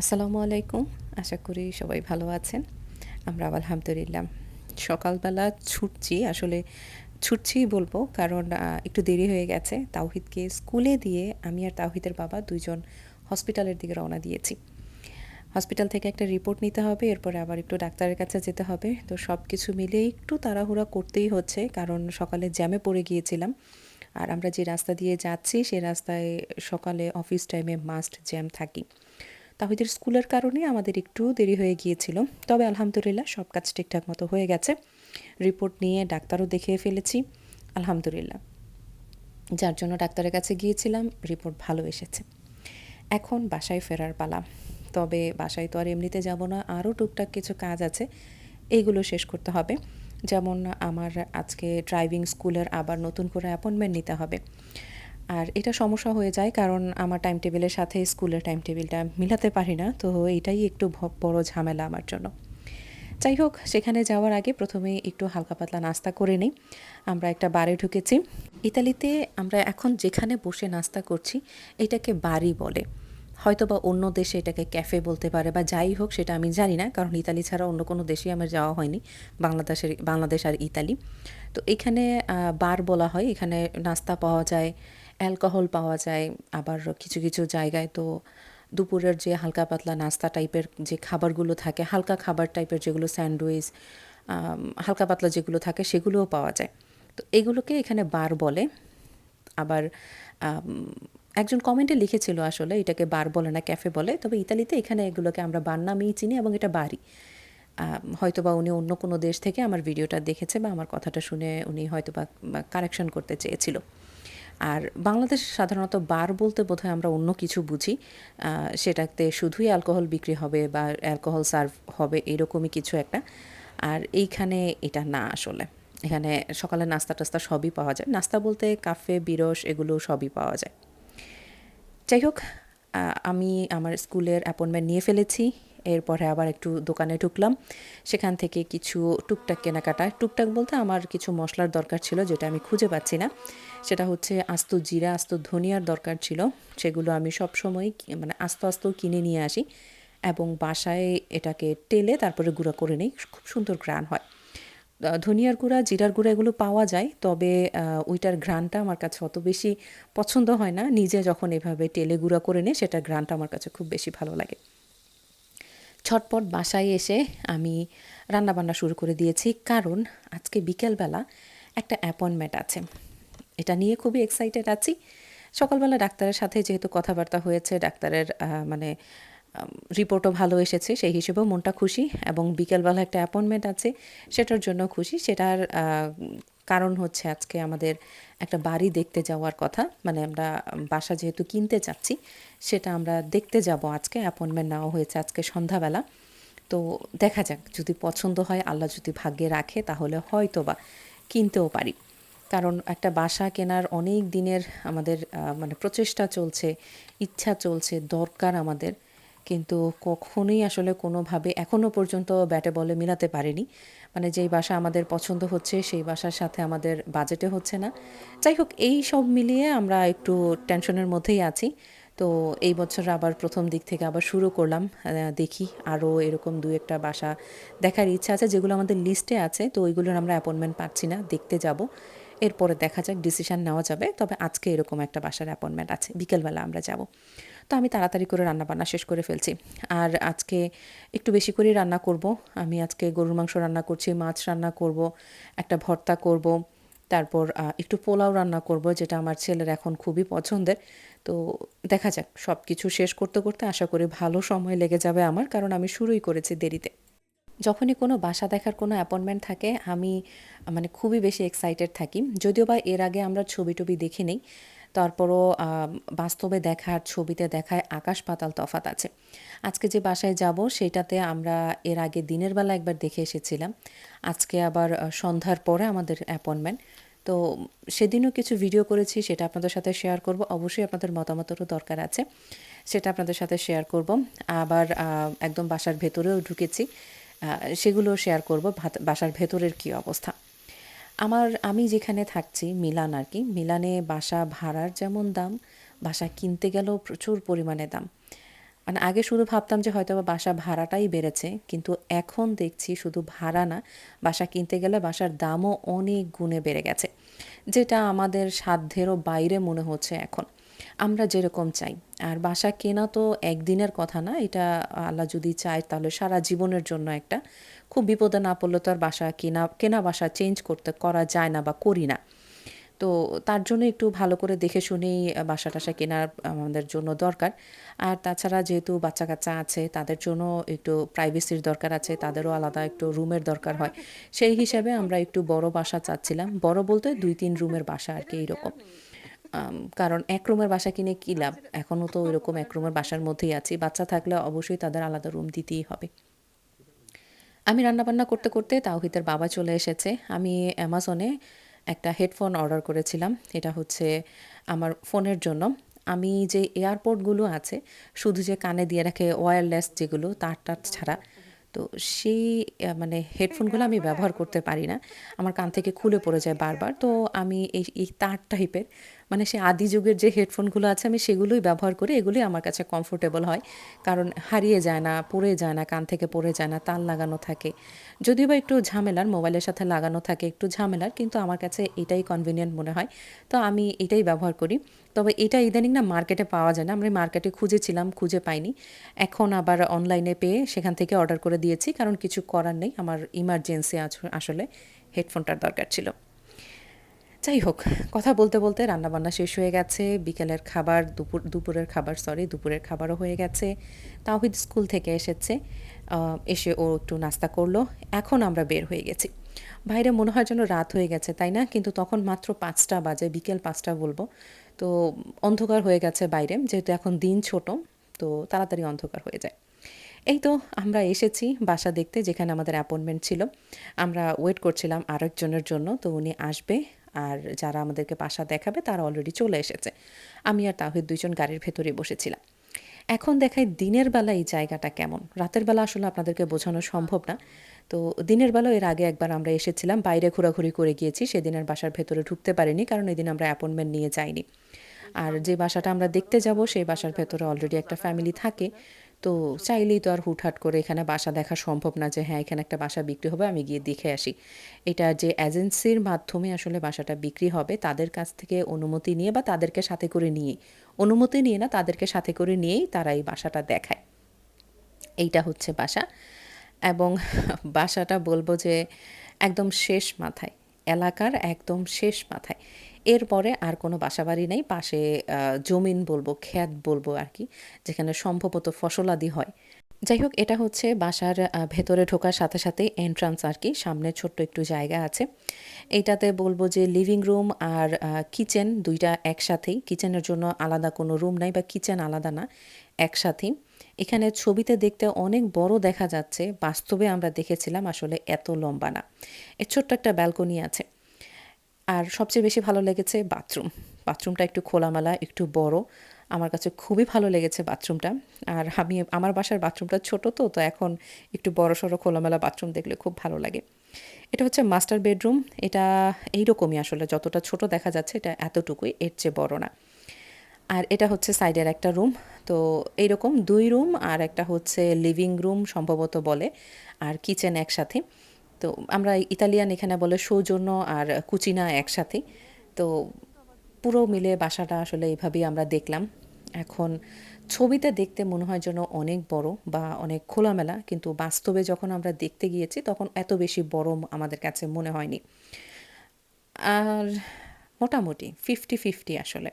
আসসালামু আলাইকুম। আশা করি সবাই ভালো আছেন। আমরা আলহামদুলিল্লাহ। সকালবেলা ছুটছি। আসলে ছুটছিই বলব কারণ একটু দেরি হয়ে গেছে। তাওহিদকে স্কুলে দিয়ে আমি আর তাওহিদের বাবা দুইজন হসপিটালের দিকে রওনা দিয়েছি। হসপিটাল থেকে একটা রিপোর্ট নিতে হবে, এরপরে আবার একটু ডাক্তারের কাছে যেতে হবে। তো সব কিছু মিলে একটু তাড়াহুড়া করতেই হচ্ছে, কারণ সকালে জ্যামে পড়ে গিয়েছিলাম। আর আমরা যে রাস্তা দিয়ে যাচ্ছি, সে রাস্তায় সকালে অফিস টাইমে মাস্ট জ্যাম থাকি। তাহিদের স্কুলের কারণে আমাদের একটু দেরি হয়ে গিয়েছিল। তবে আলহামদুলিল্লাহ সব কাজ ঠিকঠাক মতো হয়ে গেছে। রিপোর্ট নিয়ে ডাক্তারও দেখিয়ে ফেলেছি। আলহামদুলিল্লাহ। যার জন্য ডাক্তারের কাছে গিয়েছিলাম, রিপোর্ট ভালো এসেছে। এখন বাসায় ফেরার পালা। তবে বাসায় তো আর এমনিতে যাব না, আরও টুকটাক কিছু কাজ আছে এইগুলো শেষ করতে হবে। যেমন আমার আজকে ড্রাইভিং স্কুলের আবার নতুন করে অ্যাপয়েন্টমেন্ট নিতে হবে। আর এটা সমস্যা হয়ে যায় কারণ আমার টাইম টেবিলের সাথে স্কুলের টাইম টেবিলটা মিলাতে পারি না, তো এটাই একটু বড় ঝামেলা আমার জন্য। যাই হোক, সেখানে যাওয়ার আগে প্রথমে একটু হালকা পাতলা নাস্তা করে নিই। আমরা একটা বারে ঢুকেছি। ইতালিতে আমরা এখন যেখানে বসে নাস্তা করছি, এটাকে বাড়ি বলে। হয়তো বা অন্য দেশে এটাকে ক্যাফে বলতে পারে বা যাই হোক সেটা আমি জানি না, কারণ ইতালি ছাড়া অন্য কোনো দেশেই আমার যাওয়া হয়নি, বাংলাদেশের, বাংলাদেশ আর ইতালি। তো এখানে বার বলা হয়, এখানে নাস্তা পাওয়া যায়, অ্যালকোহল পাওয়া যায়, আবার কিছু কিছু জায়গায় তো দুপুরের যে হালকা পাতলা নাস্তা টাইপের যে খাবারগুলো থাকে, হালকা খাবার টাইপের যেগুলো স্যান্ডউইচ হালকা পাতলা যেগুলো থাকে সেগুলোও পাওয়া যায়। তো এগুলোকে এখানে বার বলে, আবার একজন কমেন্টে লিখেছিল আসলে, এটাকে বার বলে না ক্যাফে বলে, তবে ইতালিতে এখানে এগুলোকে আমরা বার নামেই চিনি এবং এটা বাড়ি হয়তো বা উনি অন্য কোনো দেশ থেকে আমার ভিডিওটা দেখেছে বা আমার কথাটা শুনে উনি হয়তো বা কারেকশন করতে চেয়েছিল। আর বাংলাদেশ সাধারণত বার বলতে বোধহয় আমরা অন্য কিছু বুঝি। সেটাতে শুধুই অ্যালকোহল বিক্রি হবে বা অ্যালকোহল সার্ভ হবে এরকমই কিছু একটা। আর এইখানে এটা না আসলে। এখানে সকালে নাস্তা টাস্তা সবই পাওয়া যায়। নাস্তা বলতে কাফে বিরস এগুলো সবই পাওয়া যায়। যাই হোক আমি আমার স্কুলের অ্যাপয়েন্টমেন্ট নিয়ে ফেলেছি। এরপরে আবার একটু দোকানে ঢুকলাম। সেখান থেকে কিছু টুকটাক কেনাকাটা। টুকটাক বলতে আমার কিছু মশলার দরকার ছিল যেটা আমি খুঁজে পাচ্ছি না। সেটা হচ্ছে আস্ত জিরা, আস্ত ধনিয়ার দরকার ছিল। সেগুলো আমি সব সময় মানে আস্তে আস্তে কিনে নিয়ে আসি। এবং বাসায় এটাকে টেলে তারপরে গুঁড়া করে নিই। খুব সুন্দর গ্রান হয়। ধনিয়ার গুঁড়া, জিরার গুঁড়া এগুলো পাওয়া যায়, তবে ওইটার ঘ্রাণটা আমার কাছে অত বেশি পছন্দ হয় না। নিজে যখন এভাবে টেলে গুঁড়া করে নিই সেটার ঘ্রাণটা আমার কাছে খুব বেশি ভালো লাগে। ছটপট বাসায় এসে আমি রান্নাবান্না শুরু করে দিয়েছি, কারণ আজকে বিকেলবেলা একটা অ্যাপয়েন্টমেন্ট আছে। এটা নিয়ে খুবই এক্সাইটেড আছি। সকালবেলা ডাক্তারের সাথে যেহেতু কথাবার্তা হয়েছে, ডাক্তারের মানে রিপোর্টও ভালো এসেছে, সেই হিসেবেও মনটা খুশি এবং বিকেলবেলা একটা অ্যাপয়েন্টমেন্ট আছে, সেটার জন্য খুশি। সেটার কারণ হচ্ছে আজকে আমাদের একটা বাড়ি দেখতে যাওয়ার কথা মানে আমরা বাসা যেহেতু কিনতে চাচ্ছি, সেটা আমরা দেখতে যাব আজকে অ্যাপয়েন্টমেন্ট নেওয়া হয়েছে আজকে সন্ধ্যাবেলা। তো দেখা যাক, যদি পছন্দ হয়, আল্লাহ যদি ভাগ্যে রাখে, তাহলে হয়তো বা কিনতেও পারি। কারণ একটা বাসা কেনার অনেক দিনের আমাদের মানে প্রচেষ্টা চলছে, ইচ্ছা চলছে, দরকার আমাদের। কিন্তু কখনোই আসলে কোনোভাবে এখনও পর্যন্ত ব্যাটে বলে মিলাতে পারিনি। মানে যেই বাসা আমাদের পছন্দ হচ্ছে, সেই বাসার সাথে আমাদের বাজেটে হচ্ছে না। যাই হোক, এই সব মিলিয়ে আমরা একটু টেনশনের মধ্যেই আছি। তো এই বছর আবার প্রথম দিক থেকে আবার শুরু করলাম দেখি আরও এরকম দু একটা বাসা দেখার ইচ্ছা আছে, যেগুলো আমাদের লিস্টে আছে। তো ওইগুলোর আমরা অ্যাপয়েন্টমেন্ট পাচ্ছি না, দেখতে যাব। এরপরে দেখা যাক ডিসিশন নেওয়া যাবে। তবে আজকে এরকম একটা বাসার অ্যাপয়েন্টমেন্ট আছে। বিকেলবেলা আমরা যাব। তো আমি তাড়াতাড়ি করে রান্না বান্না শেষ করে ফেলছি। আর আজকে একটু বেশি করেই রান্না করব। আমি আজকে গরুর মাংস রান্না করছি, মাছ রান্না করব, একটা ভর্তা করব, তারপর একটু পোলাও রান্না করব, যেটা আমার ছেলের এখন খুবই পছন্দের। তো দেখা যাক সব কিছু শেষ করতে করতে আশা করি ভালো সময় লেগে যাবে আমার, কারণ আমি শুরুই করেছি দেরিতে। যখনই কোনো বাসা দেখার কোনো অ্যাপয়েন্টমেন্ট থাকে, আমি মানে খুবই বেশি এক্সাইটেড থাকি। যদিও বা এর আগে আমরা ছবি টবি দেখি নেই তারপরও বাস্তবে দেখার, ছবিতে দেখায় আকাশ পাতাল তফাত আছে। আজকে যে বাসায় যাব, সেটাতে আমরা এর আগে দিনের বেলা একবার দেখে এসেছিলাম। আজকে আবার সন্ধ্যার পরে আমাদের অ্যাপয়েন্টমেন্ট। তো সেদিনও কিছু ভিডিও করেছি, সেটা আপনাদের সাথে শেয়ার করব। অবশ্যই আপনাদের মতামতেরও দরকার আছে, সেটা আপনাদের সাথে শেয়ার করব। আবার একদম বাসার ভেতরেও ঢুকেছি সেগুলো শেয়ার করব বাসার ভেতরের কী অবস্থা। আমার, আমি যেখানে থাকছি, মিলান আর কি, মিলানে বাসা ভাড়ার যেমন দাম, বাসা কিনতে গেলেও প্রচুর পরিমাণে দাম। মানে আগে শুধু ভাবতাম যে হয়তো বাসা ভাড়াটাই বেড়েছে, কিন্তু এখন দেখছি শুধু ভাড়া না, বাসা কিনতে গেলে বাসার দামও অনেক গুণে বেড়ে গেছে, যেটা আমাদের সাধ্যেরও বাইরে মনে হচ্ছে এখন। আমরা যেরকম চাই। আর বাসা কেনা তো একদিনের কথা না, এটা আল্লাহ যদি চায় তাহলে সারা জীবনের জন্য একটা। খুব বিপদে না পড়লে তো আর বাসা কেনা কেনা বাসা চেঞ্জ করতে করা যায় না বা করি না। তো তার জন্য একটু ভালো করে দেখে শুনেই বাসা টাসা কেনার আমাদের জন্য দরকার। আর তাছাড়া যেহেতু বাচ্চা কাচ্চা আছে, তাদের জন্য একটু প্রাইভেসির দরকার আছে, তাদেরও আলাদা একটু রুমের দরকার হয়। সেই হিসাবে আমরা একটু বড় বাসা চাচ্ছিলাম। বড় বলতে দুই তিন রুমের বাসা আর কি এইরকম। কারণ এক রুমের বাসা কিনে কী লাভ? এখনও তো ওইরকম এক রুমের বাসার মধ্যেই আছি। বাচ্চা থাকলে অবশ্যই তাদের আলাদা রুম দিতেই হবে। আমি রান্নাবান্না করতে করতে তাওহিদের বাবা চলে এসেছে। আমি অ্যামাজনে একটা হেডফোন অর্ডার করেছিলাম। এটা হচ্ছে আমার ফোনের জন্য। আমি যে এয়ারপোর্টগুলো আছে, শুধু যে কানে দিয়ে রাখে ওয়্যারলেস যেগুলো, তার টার ছাড়া। তো সেই মানে হেডফোনগুলো আমি ব্যবহার করতে পারি না। আমার কান থেকে খুলে পড়ে যায় বারবার। তো আমি এই এই তার টাইপের মানে সে আদি যুগের যে হেডফোনগুলো আছে, আমি সেগুলোই ব্যবহার করি এগুলোই আমার কাছে কমফোর্টেবল হয়। কারণ হারিয়ে যায় না, পড়ে যায় না, কান থেকে পড়ে যায় না তার লাগানো থাকে। যদিও বা একটু ঝামেলার, মোবাইলের সাথে লাগানো থাকে, একটু ঝামেলার, কিন্তু আমার কাছে এটাই কনভিনিয়েন্ট মনে হয়। তো আমি এটাই ব্যবহার করি। তবে এটা ইদানিং না মার্কেটে পাওয়া যায় না, আমরা মার্কেটে খুঁজেছিলাম, খুঁজে পাইনি। এখন আবার অনলাইনে পেয়ে সেখান থেকে অর্ডার করে দিয়েছি, কারণ কিছু করার নেই, আমার ইমার্জেন্সি আসলে হেডফোনটার দরকার ছিল। যাই হোক, কথা বলতে বলতে রান্নাবান্না শেষ হয়ে গেছে। বিকেলের খাবার, দুপুর, দুপুরের খাবার সরি দুপুরের খাবারও হয়ে গেছে। তাওহিদ স্কুল থেকে এসেছে এসে ও একটু নাস্তা করল। এখন আমরা বের হয়ে গেছি। বাইরে মনে হয় যেন রাত হয়ে গেছে, তাই না? কিন্তু তখন মাত্র পাঁচটা বাজে, বিকেল পাঁচটা বলব। তো অন্ধকার হয়ে গেছে বাইরে, যেহেতু এখন দিন ছোট, তো তাড়াতাড়ি অন্ধকার হয়ে যায়। এই তো, আমরা এসেছি বাসা দেখতে, যেখানে আমাদের অ্যাপয়েন্টমেন্ট ছিল। আমরা ওয়েট করছিলাম আরেকজনের জন্য, তো উনি আসবে। আর যারা আমাদেরকে বাসা দেখাবে, তারা অলরেডি চলে এসেছে। আমি আর তাহিদ দুইজন গাড়ির ভেতরে বসেছিলাম। এখন দেখাই দিনের বেলা এই জায়গাটা কেমন? রাতের বেলা আসলে আপনাদেরকে বোঝানো সম্ভব না। তো দিনের বেলা এর আগে একবার আমরা এসেছিলাম, বাইরে ঘোরাঘুরি করে গিয়েছি সেদিনের বাসার ভেতরে ঢুকতে পারিনি, কারণ এদিন আমরা অ্যাপয়েন্টমেন্ট নিয়ে যাইনি। আর যে বাসাটা আমরা দেখতে যাব, সেই বাসার ভেতরে অলরেডি একটা ফ্যামিলি থাকে। তো চাইলেই তো আর হুটহাট করে এখানে বাসা দেখা সম্ভব না যে হ্যাঁ এখানে একটা বাসা বিক্রি হবে, আমি গিয়ে দেখে আসি। এটা যে এজেন্সির মাধ্যমে আসলে বাসাটা বিক্রি হবে, তাদের কাছ থেকে অনুমতি নিয়ে বা তাদেরকে সাথে করে নিয়ে অনুমতি নিয়ে না, তাদেরকে সাথে করে নিয়েই তারা এই বাসাটা দেখায়। এইটা হচ্ছে বাসা। এবং বাসাটা বলব যে, একদম শেষ মাথায়। এলাকার একদম শেষ মাথায়। এরপরে আর কোনো বাসাবাড়ি নেই, পাশে জমিন বলব, ক্ষেত বলব আর কি, যেখানে সম্ভবত ফসলাদি হয়। যাই হোক, এটা হচ্ছে বাসার ভেতরে ঢোকার সাথে সাথে এন্ট্রান্স আর কি, সামনে ছোট্ট একটু জায়গা আছে। এইটাতে বলব যে লিভিং রুম আর কিচেন দুইটা একসাথেই কিচেনের জন্য আলাদা কোনো রুম নাই বা কিচেন আলাদা না, একসাথেই। এখানে ছবিতে দেখতে অনেক বড় দেখা যাচ্ছে, বাস্তবে আমরা দেখেছিলাম আসলে এত লম্বা না। এর ছোট্ট একটা ব্যালকনি আছে। আর সবচেয়ে বেশি ভালো লেগেছে বাথরুম। বাথরুমটা একটু খোলামেলা, একটু বড়। আমার কাছে খুবই ভালো লেগেছে বাথরুমটা। আর আমি, আমার বাসার বাথরুমটা ছোট তো তো এখন একটু বড়, সড়ো, খোলামেলা বাথরুম দেখলে খুব ভালো লাগে। এটা হচ্ছে মাস্টার বেডরুম। এটা এইরকমই আসলে, যতটা ছোট দেখা যাচ্ছে এটা এতটুকুই, এর চেয়ে বড় না। আর এটা হচ্ছে সাইডের একটা রুম। তো এইরকম দুই রুম আর একটা হচ্ছে লিভিং রুম সম্ভবত বলে, আর কিচেন একসাথে। তো আমরা ইতালিয়ান এখানে বলে সৌজন্য আর কুচিনা একসাথে। তো পুরো মিলে বাসাটা আসলে এইভাবেই আমরা দেখলাম। এখন ছবিতে দেখতে মনে হয় যেন অনেক বড় বা অনেক খোলামেলা, কিন্তু বাস্তবে যখন আমরা দেখতে গিয়েছি তখন এত বেশি বড় আমাদের কাছে মনে হয়নি। আর মোটামুটি ফিফটি ফিফটি আসলে।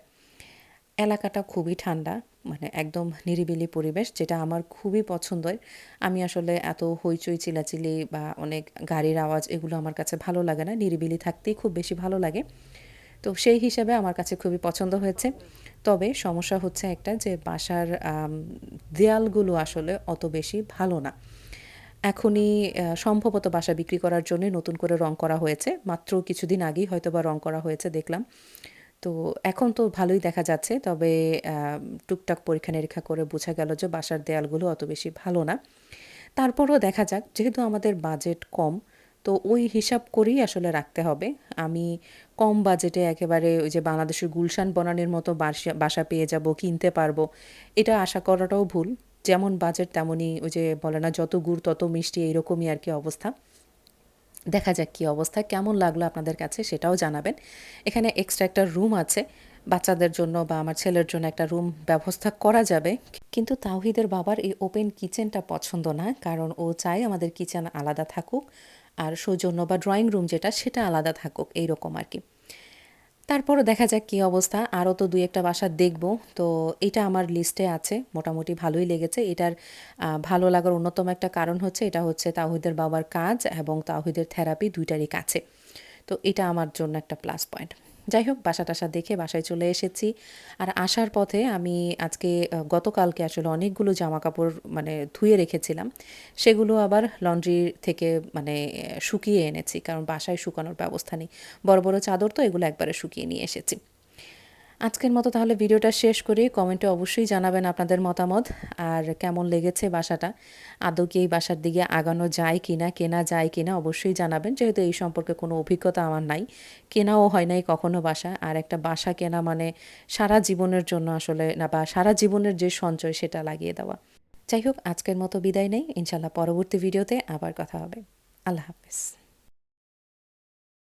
এলাকাটা খুবই ঠান্ডা মানে একদম নিরিবিলি পরিবেশ, যেটা আমার খুবই পছন্দের। আমি আসলে এত হইচই, চিলাচিলি বা অনেক গাড়ির আওয়াজ, এগুলো আমার কাছে ভালো লাগে না। নিরিবিলি থাকতেই খুব বেশি ভালো লাগে। তো সেই হিসাবে আমার কাছে খুবই পছন্দ হয়েছে। তবে সমস্যা হচ্ছে একটা যে, বাসার দেয়ালগুলো আসলে অত বেশি ভালো না। এখনই সম্ভবত বাসা বিক্রি করার জন্য নতুন করে রং করা হয়েছে। মাত্র কিছুদিন আগেই হয়তো বা রং করা হয়েছে, দেখলাম। তো এখন তো ভালোই দেখা যাচ্ছে, তবে টুকটাক পরীক্ষা নিরীক্ষা করে বোঝা গেল যে বাসার দেয়ালগুলো অত বেশি ভালো না। তারপরও দেখা যাক, যেহেতু আমাদের বাজেট কম, তো ওই হিসাব করেই আসলে রাখতে হবে। আমি কম বাজেটে একেবারে ওই যে বাংলাদেশের গুলশান বনানীর মতো বাসা বাসা পেয়ে যাব, কিনতে পারব, এটা আশা করাটাও ভুল। যেমন বাজেট তেমনই ওই যে বলে না, যত গুড় তত মিষ্টি, এইরকমই আর কি অবস্থা। দেখা যাক কী অবস্থা, কেমন লাগল আপনাদের কাছে সেটাও জানাবেন। এখানে এক্সট্রা একটা রুম আছে, বাচ্চাদের জন্য বা আমার ছেলের জন্য একটা রুম ব্যবস্থা করা যাবে। কিন্তু তাওহিদের বাবার এই ওপেন কিচেনটা পছন্দ না, কারণ ও চায় আমাদের কিচেন আলাদা থাকুক, আর সৌজন্য বা ড্রয়িং রুম যেটা, সেটা আলাদা থাকুক, এইরকম আর কি। তারপরও দেখা যাক কী অবস্থা। আরও তো দুই একটা বাসা দেখব। তো এটা আমার লিস্টে আছে। মোটামুটি ভালোই লেগেছে। এটার ভালো লাগার অন্যতম একটা কারণ হচ্ছে, এটা হচ্ছে তাহিদের বাবার কাজ এবং তাহিদের থেরাপি দুইটারই কাছে। তো এটা আমার জন্য একটা প্লাস পয়েন্ট যাই হোক বাসা টাসা দেখে বাসায় চলে এসেছি। আর আসার পথে আমি আজকে গতকালকে আসলে অনেকগুলো জামা কাপড় মানে ধুয়ে রেখেছিলাম। সেগুলো আবার লন্ড্রি থেকে মানে শুকিয়ে এনেছি, কারণ বাসায় শুকানোর ব্যবস্থা নেই। বড় বড় চাদর তো এগুলো একবারে শুকিয়ে নিয়ে এসেছি। আজকের মতো তাহলে ভিডিওটা শেষ করি। কমেন্টে অবশ্যই জানাবেন আপনাদের মতামত আর কেমন লেগেছে বাসাটা। আদৌ কি এই বাসার দিকে আগানো যায় কিনা, কেনা যায় কিনা অবশ্যই জানাবেন। যেহেতু এই সম্পর্কে কোনো অভিজ্ঞতা আমার নাই। কেনাও হয় নাই কখনো বাসা। আর একটা বাসা কেনা মানে সারা জীবনের জন্য আসলে না, বা সারা জীবনের যে সঞ্চয় সেটা লাগিয়ে দেওয়া। যাই হোক, আজকের মতো বিদায় নেই। ইনশাল্লাহ পরবর্তী ভিডিওতে আবার কথা হবে। আল্লাহ হাফেজ।